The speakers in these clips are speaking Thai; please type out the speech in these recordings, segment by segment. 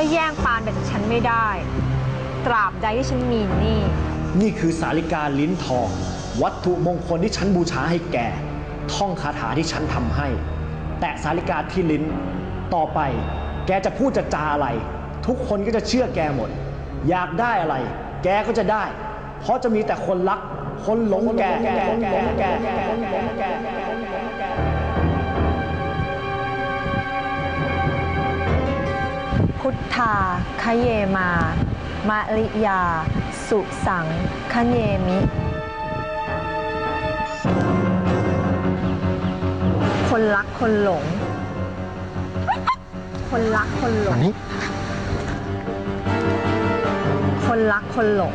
ก็แย่งปานไปจากฉันไม่ได้ ตราบใดที่ฉันมีหนี่ นี่คือสาลิกาลิ้นทอง วัตถุมงคลที่ฉันบูชาให้แกท่องคาถาที่ฉันทำให้ แตะสาลิกาที่ลิ้นต่อไป แกจะพูดจะจาอะไร ทุกคนก็จะเชื่อแกหมด อยากได้อะไร แกก็จะได้ เพราะจะมีแต่คนรัก คนหลงแก พุทธาคเยมามาริยา สุสังคเนมิ คนรักคนหลง คนรักคนหลง คนรักคนหลง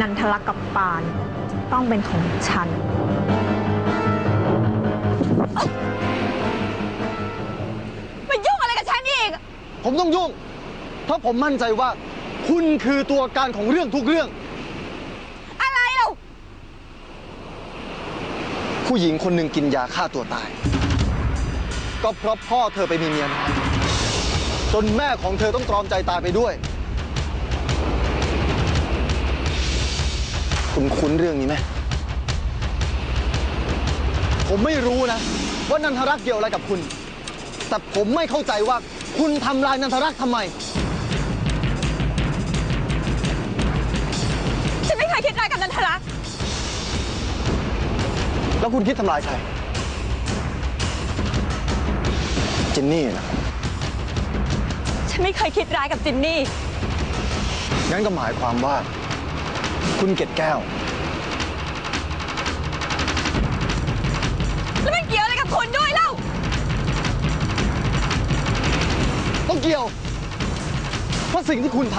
นันทลักษ์กับปานต้องเป็นของฉันม ผมต้องยุ่ง เพราะผมมั่นใจว่า คุณคือตัวการของเรื่องทุกเรื่อง อะไรเราผู้หญิงคนหนึ่งกินยาฆ่าตัวตาย ก็เพราะพ่อเธอไปมีเมียน้อยจนแม่ของเธอต้องตรอมใจตายไปด้วย คุณคุ้นเรื่องนี้ไหมผมไม่รู้นะ ว่านันทรักษ์เกี่ยวอะไรกับคุณ แต่ผมไม่เข้าใจว่า คุณทำลายนันทรักษ์ทำไม ฉันไม่เคยคิดร้ายกับนันทรักษ์แล้วคุณคิดทำลายใครเจนนี่นะฉันไม่เคยคิดร้ายกับจินนี่งั้นก็หมายความว่า คุณเกดแก้วแล้ว เกี่ยว เพราะสิ่งที่คุณท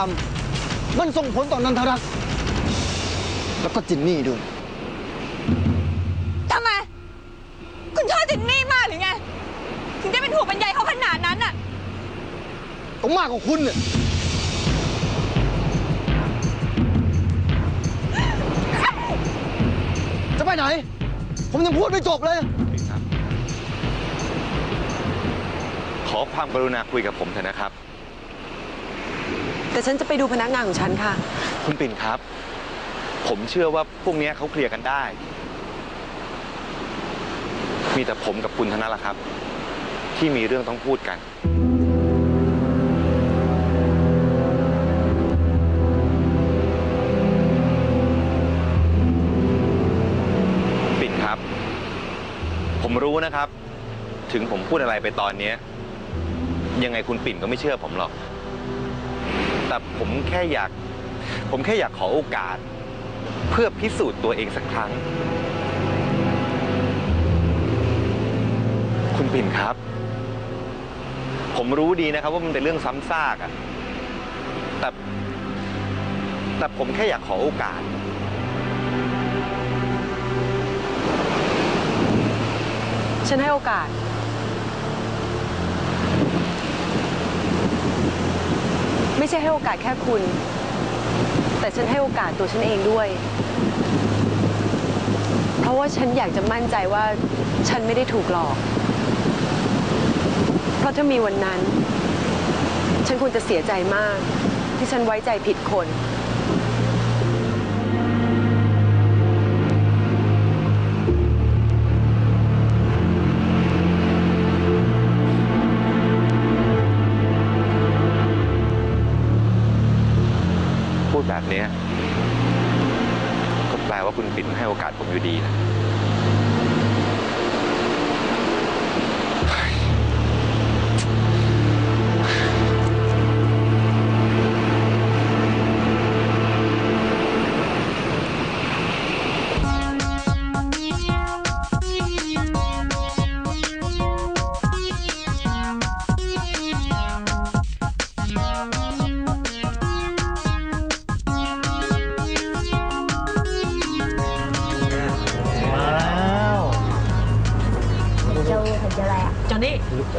ำมันส่งผลต่อนันทรักษ์แล้วก็จินนี่ด้วยทำไม คุณชอบจินนี่มากหรือไง ถึงได้เป็นห่วงเป็นใยเขาขนาดนั้นน่ะก็มากกว่าคุณเนี่ยจะไปไหน ผมยังพูดไม่จบเลย อความกรุณาคุยกับผมเถอะนะครับ แต่ฉันจะไปดูพนักงานของฉันค่ะ คุณปิ่นครับ ผมเชื่อว่าพวกเนี้ยเขาเคลียร์กันได้ มีแต่ผมกับคุณเท่านั้นแหละครับ ที่มีเรื่องต้องพูดกัน ปิ่นครับ ผมรู้นะครับ ถึงผมพูดอะไรไปตอนเนี้ย ยังไงคุณปิ่นก็ไม่เชื่อผมหรอก แต่ผมแค่อยาก ผมแค่อยากขอโอกาส เพื่อพิสูจน์ตัวเองสักครั้ง คุณปิ่นครับ ผมรู้ดีนะครับว่ามันเป็นเรื่องซ้ำซากอะแต่แต่ผมแค่อยากขอโอกาสฉันให้โอกาส ไม่ใช่ให้โอกาสแค่คุณ แต่ฉันให้โอกาสตัวฉันเองด้วย เพราะว่าฉันอยากจะมั่นใจว่าฉันไม่ได้ถูกหลอก เพราะถ้ามีวันนั้น ฉันคงจะเสียใจมาก ที่ฉันไว้ใจผิดคน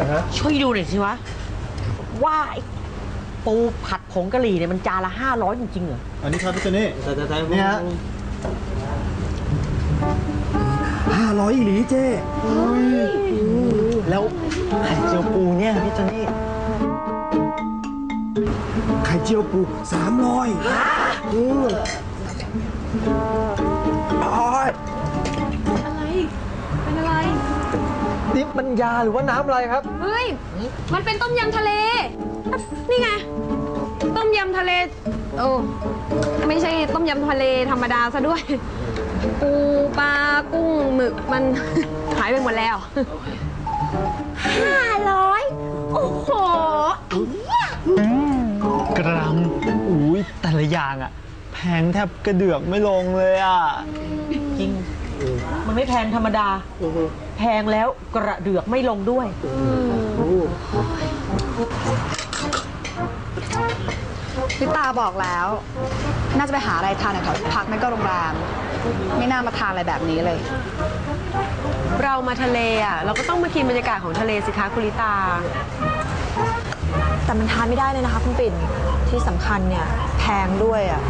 อนนี่ช่วยดูหน่อยสิวะ ว่าไอ้ปูผัดผงกะหรี่เนี่ยมันจานละห้าร้อยจริงๆเหรออันนี้ครับพี่เจนี่นี่ฮะ ห้าร้อยอีหลีเจ้แล้วไข่เจียวปูเนี่ยพี่จอนนี่ไข่เจียวปูสามร้อยอืมโอ้ยอะไร เป็นอะไร นี่มันยาหรือว่าน้ำอะไรครับ เฮ้ย มันเป็นต้มยำทะเล นี่ไง ต้มยำทะเล โอ้ ไม่ใช่ต้มยำทะเลธรรมดาซะด้วย ปูปลากุ้งหมึกมัน หายไปหมดแล้ว ห้าร้อยโอ้โหกรัมอุ้ยแต่ละอย่างอะแพงแทบกระเดือกไม่ลงเลยอะจริง มันไม่แพงธรรมดา แพงแล้วกระเดือกไม่ลงด้วย พี่ตาบอกแล้ว น่าจะไปหาอะไรทานแถวๆพักไม่ก็โรงแรม ไม่น่ามาทานอะไรแบบนี้เลย เรามาทะเลอะ เราก็ต้องมากินบรรยากาศของทะเลสิคะคุณลิตา แต่มันทานไม่ได้เลยนะคะคุณปิ่น ที่สำคัญเนี่ย แพงด้วยอะ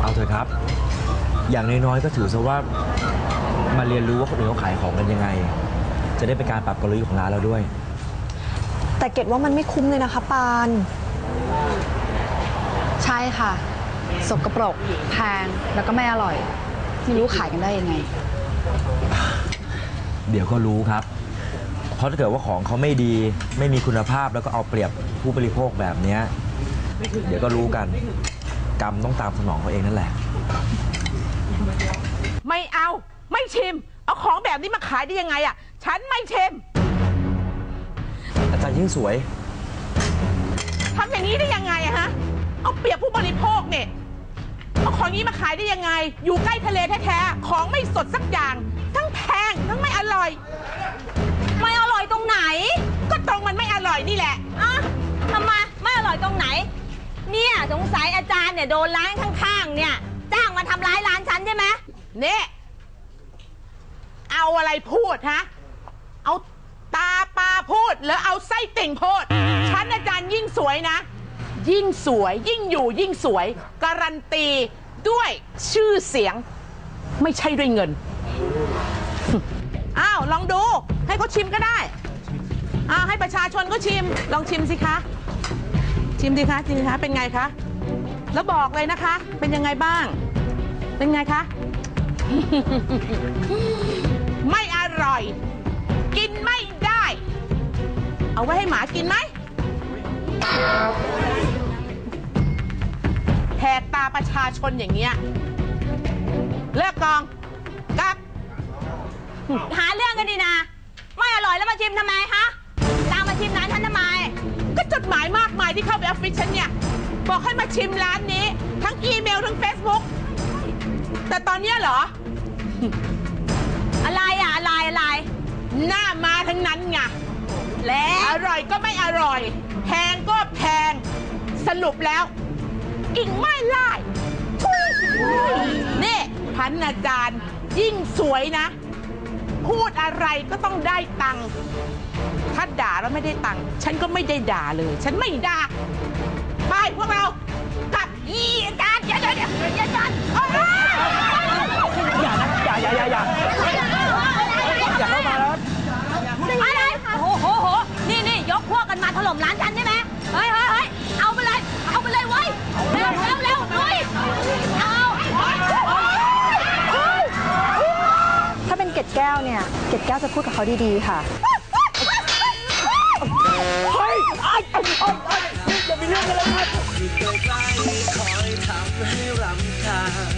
เอาเถอะครับ อย่างน้อยๆก็ถือซะว่ามาเรียนรู้ว่าคนอื่นเขาขายของกันยังไง จะได้เป็นการปรับกลยุทธ์ของร้านเราด้วย แต่เกดว่ามันไม่คุ้มเลยนะคะปาน ใช่ค่ะ สกปรกแพงแล้วก็ไม่อร่อย ไม่รู้ขายกันได้ยังไง เดี๋ยวก็รู้ครับ เพราะถ้าเกิดว่าของเขาไม่ดีไม่มีคุณภาพแล้วก็เอาเปรียบผู้บริโภคแบบเนี้ยเดี๋ยวก็รู้กัน กรรมต้องตามสนองเขาเองนั่นแหละ ไม่เอาไม่ชิม เอาของแบบนี้มาขายได้ยังไงอะ ฉันไม่ชิม อาจารย์ยิ่งสวยทำอย่างนี้ได้ยังไงอะฮะ เอาเปรียบผู้บริโภคเนี่ยเอาของนี้มาขายได้ยังไง อยู่ใกล้ทะเลแท้ๆ ของไม่สดสักอย่าง ทั้งแพงทั้งไม่อร่อย ไม่อร่อยตรงไหน ก็ตรงมันไม่อร่อยนี่แหละอะทำไมไม่อร่อยตรงไหน เนี่ยสงสัยอาจารย์เนี่ยโดนร้านข้างๆ เนี่ย จ้างมาทำร้ายร้านฉันใช่ไหม เนี่ยเอาอะไรพูดฮะ เอาตาปลาพูดหรือเอาไส้ติ่งพูด ฉันอาจารย์ยิ่งสวยนะ ยิ่งสวยยิ่งอยู่ยิ่งสวย การันตีด้วยชื่อเสียง ไม่ใช่ด้วยเงิน อ้าว ลองดู ให้เขาชิมก็ได้อ้าวให้ประชาชนก็ชิม ลองชิมสิคะ ชิมดิคะชิมดิคะ เป็นไงคะ แล้วบอกเลยนะคะ เป็นยังไงบ้าง เป็นไงคะ ไม่อร่อย กินไม่ได้ เอาไว้ให้หมากินไหมแหกตาประชาชนอย่างเงี้ยเลิกกองกลับ หาเรื่องกันดีนะ ไม่อร่อยแล้วมาชิมทำไมฮะตามมาชิมร้านฉันทำไม ก็จดหมายมากมายที่เข้าไปออฟฟิศฉันเนี่ย บอกให้มาชิมร้านนี้ ทั้งอีเมลทั้ง Facebook แต่ตอนเนี้ยเหรอ อะไรอะอะไรอะไร หน้ามาทั้งนั้นไงแล้วอร่อยก็ไม่อร่อย แพงก็แพง สรุปแล้ว กิ่งไม้ไล่ทุยนี่พันอาจารย์ ยิ่งสวยนะ พูดอะไรก็ต้องได้ตังค์ถ้าด่าแล้วไม่ได้ตังค์ฉันก็ไม่ได้ด่าเลย ฉันไม่ด่า ดแก้วจะพูดกับเขาดีๆค่ะ เฮ้ยไอ้ไอ้ไอ้ไอ้อย่ามีเรื่องกันเลยครับ